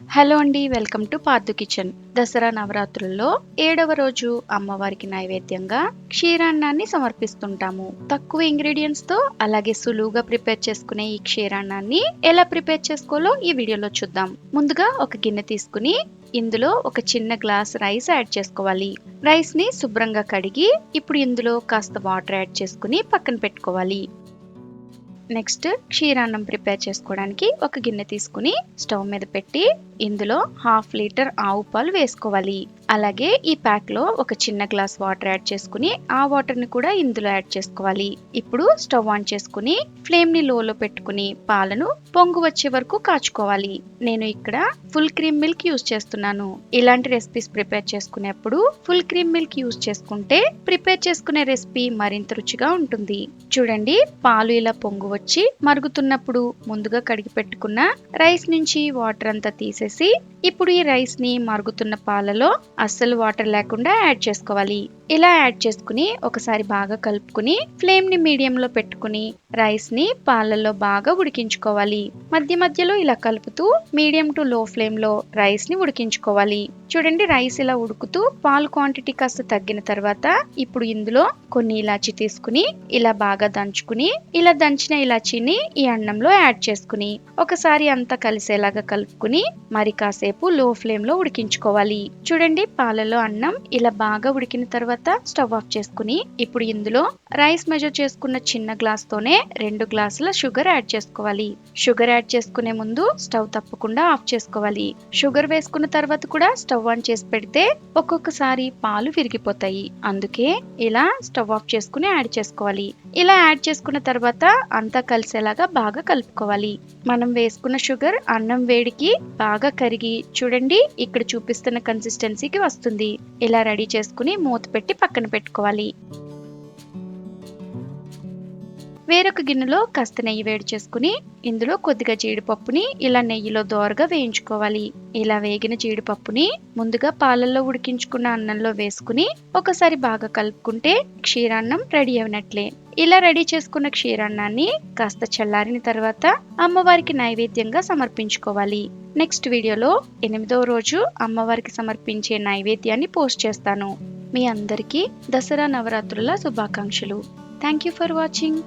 Hello అండి welcome to Pardu kitchen. Dasara నవరాత్రుల్లో ఏడవ రోజు అమ్మవారికి నైవేద్యంగా క్షీరాన్నాన్ని సమర్పిస్తుంటాము. తక్కువ ఇంగ్రీడియంట్స్తో అలాగే సులువుగా ప్రిపేర్ చేసుకునే ఈ క్షీరాన్నాన్ని ఎలా ప్రిపేర్ చేసుకోవాలో ఈ వీడియోలో చూద్దాం. ముందుగా ఒక గిన్నె తీసుకుని ఇందులో ఒక చిన్న గ్లాస్ రైస్ యాడ్ చేసుకోవాలి. రైస్ని శుభ్రంగా కడిగి ఇప్పుడు ఇందులో కాస్త వాటర్ యాడ్ చేసుకుని పక్కన పెట్టుకోవాలి. నెక్స్ట్ క్షీరాన్నం ప్రిపేర్ చేసుకోవడానికి ఒక గిన్నె తీసుకుని స్టవ్ మీద పెట్టి ఇందులో హాఫ్ లీటర్ ఆవు పాలు వేసుకోవాలి. అలాగే ఈ ప్యాక్లో ఒక చిన్న గ్లాస్ వాటర్ యాడ్ చేసుకుని ఆ వాటర్ని కూడా ఇందులో యాడ్ చేసుకోవాలి. ఇప్పుడు స్టవ్ ఆన్ చేసుకుని ఫ్లేమ్ని లోలో పెట్టుకుని పాలను పొంగు వచ్చే వరకు కాచుకోవాలి. నేను ఇక్కడ ఫుల్ క్రీమ్ మిల్క్ యూస్ చేస్తున్నాను. ఇలాంటి రెసిపీస్ ప్రిపేర్ చేసుకునేప్పుడు ఫుల్ క్రీమ్ మిల్క్ యూస్ చేసుకుంటే ప్రిపేర్ చేసుకునే రెసిపీ మరింత రుచిగా ఉంటుంది. చూడండి పాలు ఇలా పొంగు వచ్చి మరుగుతున్నప్పుడు ముందుగా కడిగి పెట్టుకున్న రైస్ నుంచి వాటర్ అంతా తీసేసి ఇప్పుడు ఈ రైస్ని మరుగుతున్న పాలలో అస్సలు వాటర్ లేకుండా యాడ్ చేసుకోవాలి. ఇలా యాడ్ చేసుకుని ఒకసారి బాగా కలుపుకుని ఫ్లేమ్ని మీడియం లో పెట్టుకుని రైస్ని పాలల్లో బాగా ఉడికించుకోవాలి. మధ్య మధ్యలో ఇలా కలుపుతూ మీడియం టు లో ఫ్లేమ్లో రైస్ని ఉడికించుకోవాలి. చూడండి రైస్ ఇలా ఉడుకుతూ పాలు క్వాంటిటీ కాస్త తగ్గిన తర్వాత ఇప్పుడు ఇందులో కొన్ని ఇలాచి తీసుకుని ఇలా బాగా దంచుకుని ఇలా దంచిన ఇలాచీని ఈ అన్నంలో యాడ్ చేసుకుని ఒకసారి అంతా కలిసేలాగా కలుపుకుని మరి కాసేపు లో ఫ్లేమ్లో ఉడికించుకోవాలి. చూడండి పాలలో అన్నం ఇలా బాగా ఉడికిన తర్వాత స్టవ్ ఆఫ్ చేసుకుని ఇప్పుడు ఇందులో రైస్ మెజర్ చేసుకున్న చిన్న గ్లాస్ తోనే రెండు గ్లాసుల షుగర్ యాడ్ చేసుకోవాలి. షుగర్ యాడ్ చేసుకునే ముందు స్టవ్ తప్పకుండా ఆఫ్ చేసుకోవాలి. షుగర్ వేసుకున్న తర్వాత కూడా స్టవ్ ఆన్ చేసి పెడితే ఒక్కొక్కసారి పాలు విరిగిపోతాయి. అందుకే ఇలా స్టవ్ ఆఫ్ చేసుకుని యాడ్ చేసుకోవాలి. ఇలా యాడ్ చేసుకున్న తర్వాత అంతా కలిసేలాగా బాగా కలుపుకోవాలి. మనం వేసుకున్న షుగర్ అన్నం వేడికి బాగా కరిగి చూడండి ఇక్కడ చూపిస్తున్న కన్సిస్టెన్సీకి వస్తుంది. ఇలా రెడీ చేసుకుని మూత పెట్టి పక్కన పెట్టుకోవాలి. వేరొక గిన్నెలో కాస్త నెయ్యి వేడి చేసుకుని ఇందులో కొద్దిగా జీడిపప్పుని ఇలా నెయ్యిలో దోరగా వేయించుకోవాలి. ఇలా వేగిన జీడిపప్పుని ముందుగా పాలల్లో ఉడికించుకున్న అన్నంలో వేసుకుని ఒకసారి బాగా కలుపుకుంటే క్షీరాన్నం రెడీ అయినట్లే ఇలా రెడీ చేసుకున్న క్షీరాన్నాన్ని కాస్త చల్లారిన తర్వాత అమ్మవారికి నైవేద్యంగా సమర్పించుకోవాలి. నెక్స్ట్ వీడియోలో ఎనిమిదవ రోజు అమ్మవారికి సమర్పించే నైవేద్యాన్ని పోస్ట్ చేస్తాను. మీ అందరికీ దసరా నవరాత్రుల శుభాకాంక్షలు. Thank you for watching.